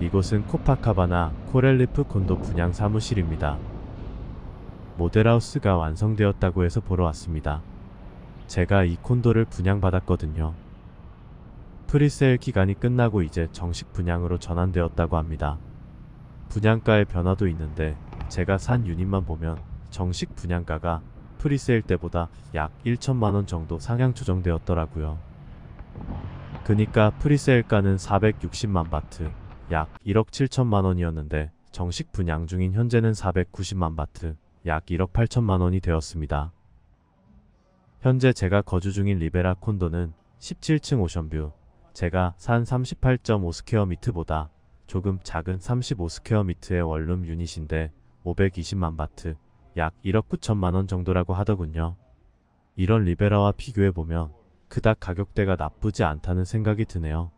이곳은 코파카바나 코렐리프 콘도 분양 사무실입니다. 모델하우스가 완성되었다고 해서 보러 왔습니다. 제가 이 콘도를 분양받았거든요. 프리세일 기간이 끝나고 이제 정식 분양으로 전환되었다고 합니다. 분양가의 변화도 있는데 제가 산 유닛만 보면 정식 분양가가 프리세일 때보다 약 1천만 원 정도 상향 조정되었더라고요. 그니까 프리세일가는 460만 바트, 약 1억 7천만 원이었는데 정식 분양 중인 현재는 490만 바트, 약 1억 8천만 원이 되었습니다. 현재 제가 거주 중인 리베라 콘도는 17층 오션뷰, 제가 산 38.5 스퀘어 미터보다 조금 작은 35 스퀘어 미터의 원룸 유닛인데 520만 바트, 약 1억 9천만 원 정도라고 하더군요. 이런 리베라와 비교해보면 그닥 가격대가 나쁘지 않다는 생각이 드네요.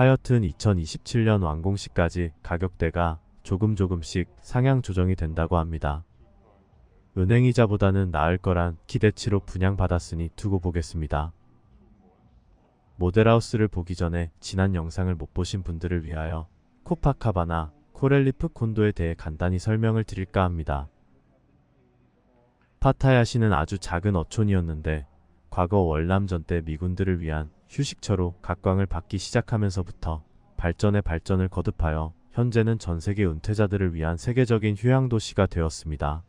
하여튼 2027년 완공 시까지 가격대가 조금 조금씩 상향 조정이 된다고 합니다. 은행이자보다는 나을 거란 기대치로 분양받았으니 두고 보겠습니다. 모델하우스를 보기 전에 지난 영상을 못 보신 분들을 위하여 코파카바나 코렐리프 콘도에 대해 간단히 설명을 드릴까 합니다. 파타야시는 아주 작은 어촌이었는데 과거 월남전 때 미군들을 위한 휴식처로 각광을 받기 시작하면서부터 발전에 발전을 거듭하여 현재는 전 세계 은퇴자들을 위한 세계적인 휴양 도시가 되었습니다.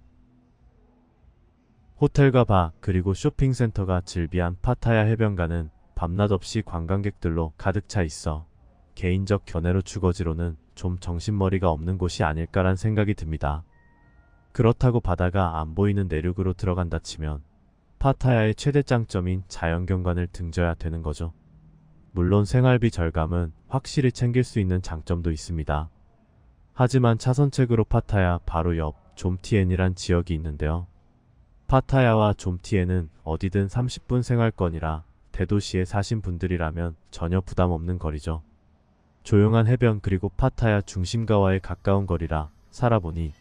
호텔과 바 그리고 쇼핑센터가 즐비한 파타야 해변가는 밤낮 없이 관광객들로 가득 차 있어 개인적 견해로 주거지로는 좀 정신머리가 없는 곳이 아닐까란 생각이 듭니다. 그렇다고 바다가 안 보이는 내륙으로 들어간다 치면 파타야의 최대 장점인 자연경관을 등져야 되는 거죠. 물론 생활비 절감은 확실히 챙길 수 있는 장점도 있습니다. 하지만 차선책으로 파타야 바로 옆 좀티엔이란 지역이 있는데요. 파타야와 좀티엔은 어디든 30분 생활권이라 대도시에 사신 분들이라면 전혀 부담 없는 거리죠. 조용한 해변 그리고 파타야 중심가와의 가까운 거리라 살아보니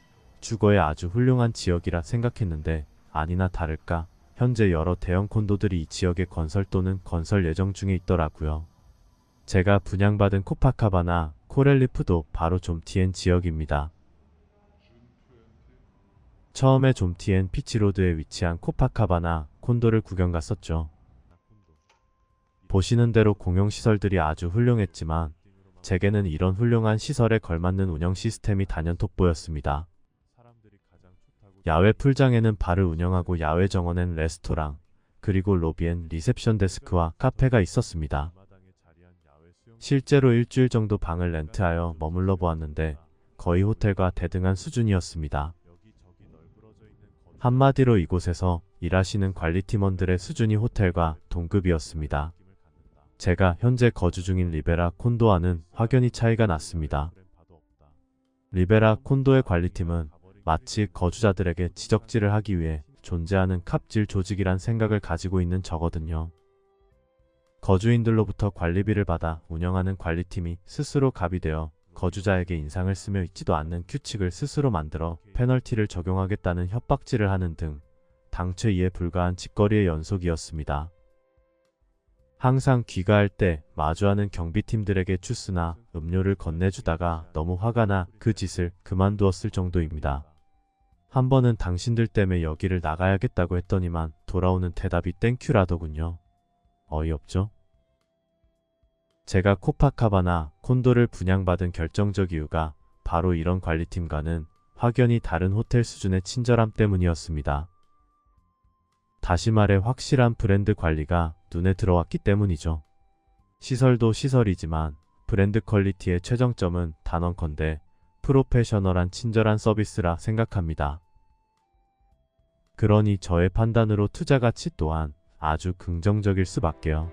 주거에 아주 훌륭한 지역이라 생각했는데 아니나 다를까 현재 여러 대형 콘도들이 이 지역에 건설 또는 건설 예정 중에 있더라고요. 제가 분양받은 코파카바나 코렐리프도 바로 좀티엔 지역입니다. 처음에 좀티엔 피치로드에 위치한 코파카바나 콘도를 구경 갔었죠. 보시는 대로 공용시설들이 아주 훌륭했지만 제게는 이런 훌륭한 시설에 걸맞는 운영 시스템이 단연 돋보였습니다. 야외 풀장에는 바를 운영하고 야외 정원엔 레스토랑, 그리고 로비엔 리셉션 데스크와 카페가 있었습니다. 실제로 일주일 정도 방을 렌트하여 머물러 보았는데 거의 호텔과 대등한 수준이었습니다. 한마디로 이곳에서 일하시는 관리팀원들의 수준이 호텔과 동급이었습니다. 제가 현재 거주 중인 리베라 콘도와는 확연히 차이가 났습니다. 리베라 콘도의 관리팀은 마치 거주자들에게 지적질을 하기 위해 존재하는 갑질 조직이란 생각을 가지고 있는 저거든요. 거주인들로부터 관리비를 받아 운영하는 관리팀이 스스로 갑이 되어 거주자에게 인상을 쓰며 있지도 않는 규칙을 스스로 만들어 페널티를 적용하겠다는 협박질을 하는 등 당최 이에 불과한 짓거리의 연속이었습니다. 항상 귀가할 때 마주하는 경비팀들에게 주스나 음료를 건네주다가 너무 화가 나 그 짓을 그만두었을 정도입니다. 한 번은 당신들 때문에 여기를 나가야겠다고 했더니만 돌아오는 대답이 땡큐라더군요. 어이없죠? 제가 코파카바나 콘도를 분양받은 결정적 이유가 바로 이런 관리팀과는 확연히 다른 호텔 수준의 친절함 때문이었습니다. 다시 말해 확실한 브랜드 관리가 눈에 들어왔기 때문이죠. 시설도 시설이지만 브랜드 퀄리티의 최정점은 단언컨대 프로페셔널한 친절한 서비스라 생각합니다. 그러니 저의 판단으로 투자 가치 또한 아주 긍정적일 수밖에요.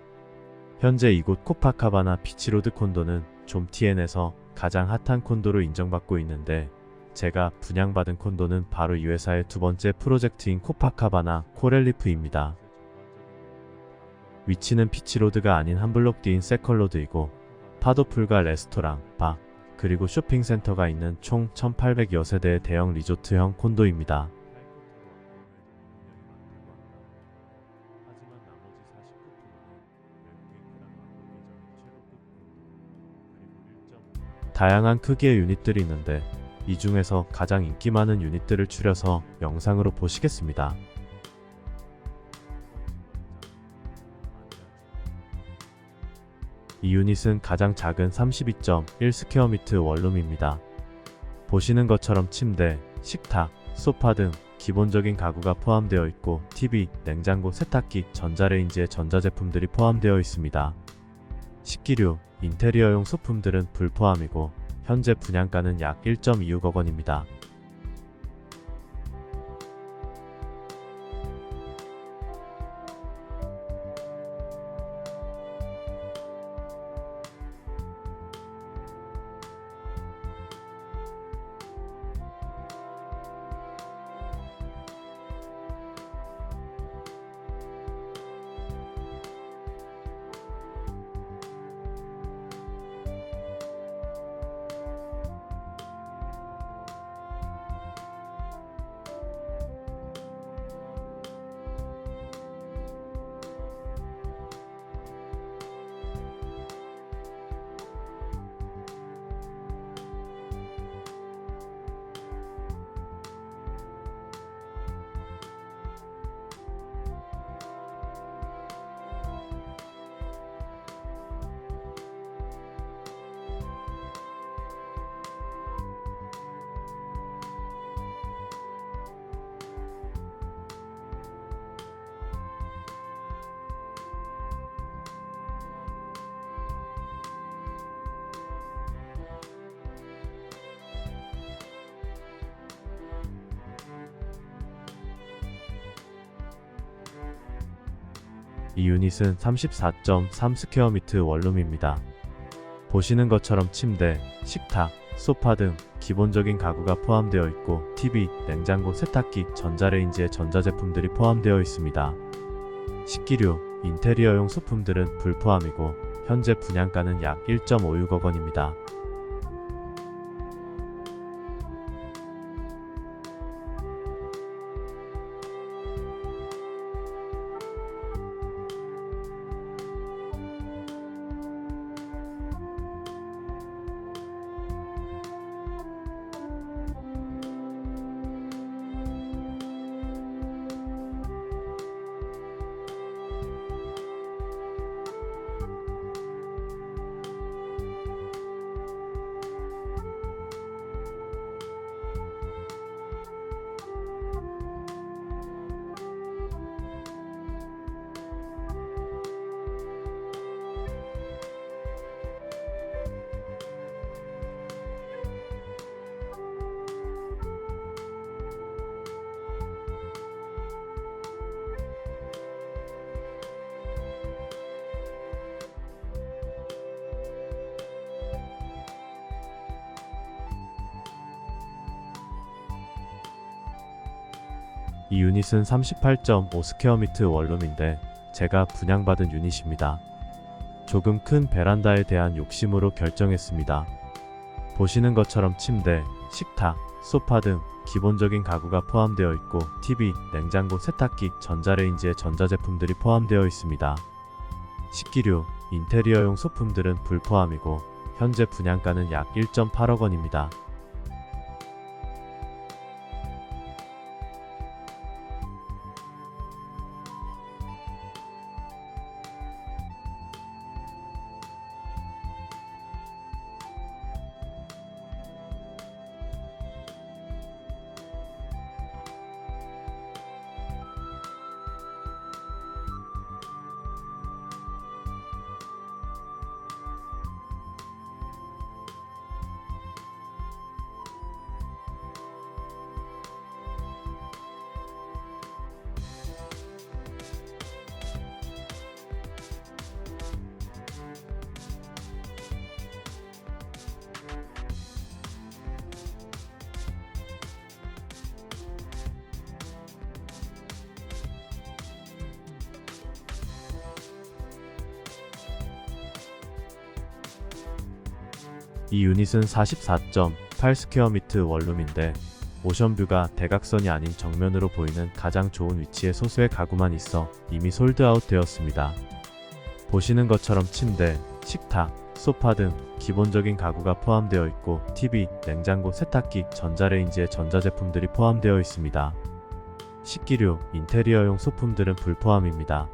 현재 이곳 코파카바나 비치로드 콘도는 좀티엔에서 가장 핫한 콘도로 인정받고 있는데 제가 분양받은 콘도는 바로 이 회사의 두 번째 프로젝트인 코파카바나 코렐리프입니다. 위치는 피치로드가 아닌 한 블록 뒤인 세컬로드이고 파도풀과 레스토랑, 바, 그리고 쇼핑센터가 있는 총 1800여 세대의 대형 리조트형 콘도입니다. 다양한 크기의 유닛들이 있는데 이 중에서 가장 인기 많은 유닛들을 추려서 영상으로 보시겠습니다. 이 유닛은 가장 작은 32.1 스퀘어미터 원룸입니다. 보시는 것처럼 침대, 식탁, 소파 등 기본적인 가구가 포함되어 있고 TV, 냉장고, 세탁기, 전자레인지의 전자제품들이 포함되어 있습니다. 식기류, 인테리어용 소품들은 불포함이고 현재 분양가는 약 1.26억 원입니다. 이 유닛은 34.3 스퀘어미터 원룸입니다. 보시는 것처럼 침대, 식탁, 소파 등 기본적인 가구가 포함되어 있고 TV, 냉장고, 세탁기, 전자레인지의 전자제품들이 포함되어 있습니다. 식기류, 인테리어용 소품들은 불포함이고 현재 분양가는 약 1.56억 원입니다. 이 유닛은 38.5 스퀘어미터 원룸인데 제가 분양받은 유닛입니다. 조금 큰 베란다에 대한 욕심으로 결정했습니다. 보시는 것처럼 침대, 식탁, 소파 등 기본적인 가구가 포함되어 있고 TV, 냉장고, 세탁기, 전자레인지의 전자제품들이 포함되어 있습니다. 식기류, 인테리어용 소품들은 불포함이고 현재 분양가는 약 1.8억 원입니다. 이 유닛은 44.8 스퀘어미터 원룸인데 오션뷰가 대각선이 아닌 정면으로 보이는 가장 좋은 위치에 소수의 가구만 있어 이미 솔드아웃 되었습니다. 보시는 것처럼 침대, 식탁, 소파 등 기본적인 가구가 포함되어 있고 TV, 냉장고, 세탁기, 전자레인지의 전자제품들이 포함되어 있습니다. 식기류, 인테리어용 소품들은 불포함입니다.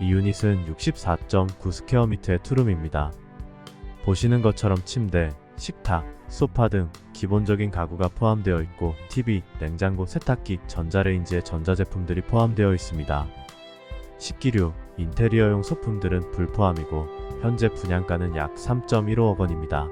이 유닛은 64.9 스퀘어미터의 투룸입니다. 보시는 것처럼 침대, 식탁, 소파 등 기본적인 가구가 포함되어 있고 TV, 냉장고, 세탁기, 전자레인지의 전자제품들이 포함되어 있습니다. 식기류, 인테리어용 소품들은 불포함이고 현재 분양가는 약 3.15억 원입니다.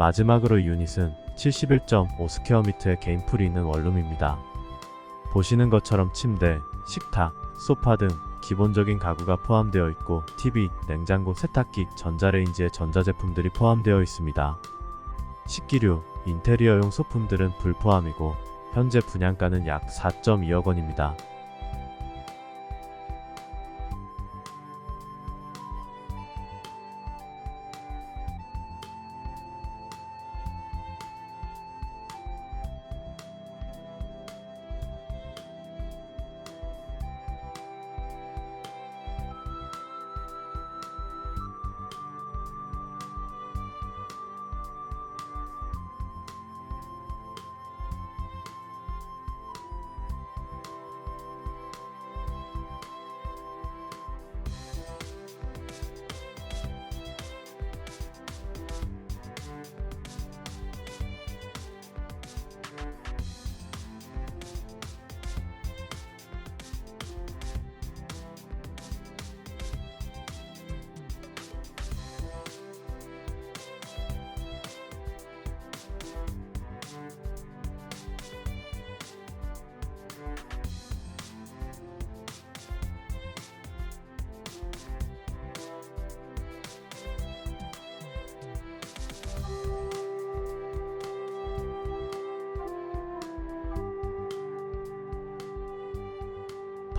마지막으로 이 유닛은 71.5 스퀘어미터의 개인 풀이 있는 원룸입니다. 보시는 것처럼 침대, 식탁, 소파 등 기본적인 가구가 포함되어 있고 TV, 냉장고, 세탁기, 전자레인지의 전자제품들이 포함되어 있습니다. 식기류, 인테리어용 소품들은 불포함이고 현재 분양가는 약 4.2억 원입니다.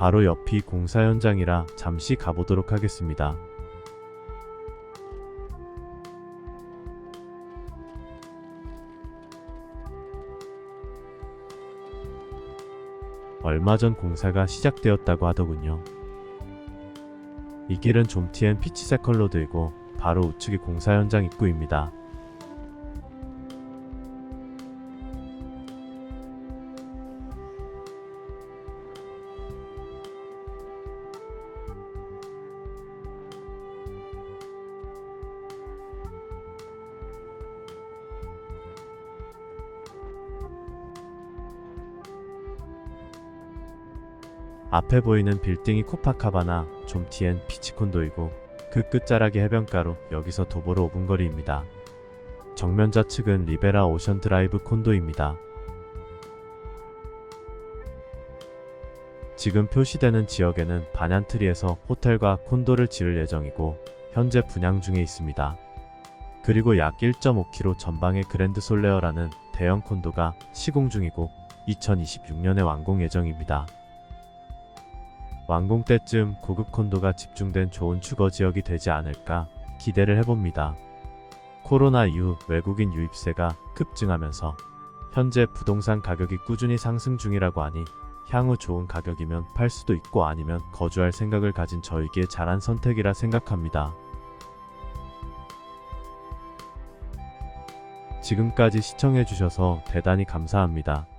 바로 옆이 공사 현장이라 잠시 가보도록 하겠습니다. 얼마 전 공사가 시작되었다고 하더군요. 이 길은 좀티엔 피치색 컬러 되고 바로 우측이 공사 현장 입구입니다. 앞에 보이는 빌딩이 코파카바나 좀 뒤엔 피치콘도이고 그 끝자락이 해변가로 여기서 도보로 5분 거리입니다. 정면 좌측은 리베라 오션 드라이브 콘도입니다. 지금 표시되는 지역에는 반얀트리에서 호텔과 콘도를 지을 예정이고 현재 분양 중에 있습니다. 그리고 약 1.5km 전방의 그랜드 솔레어라는 대형 콘도가 시공 중이고 2026년에 완공 예정입니다. 완공 때쯤 고급 콘도가 집중된 좋은 주거 지역이 되지 않을까 기대를 해봅니다. 코로나 이후 외국인 유입세가 급증하면서 현재 부동산 가격이 꾸준히 상승 중이라고 하니 향후 좋은 가격이면 팔 수도 있고 아니면 거주할 생각을 가진 저에게 잘한 선택이라 생각합니다. 지금까지 시청해주셔서 대단히 감사합니다.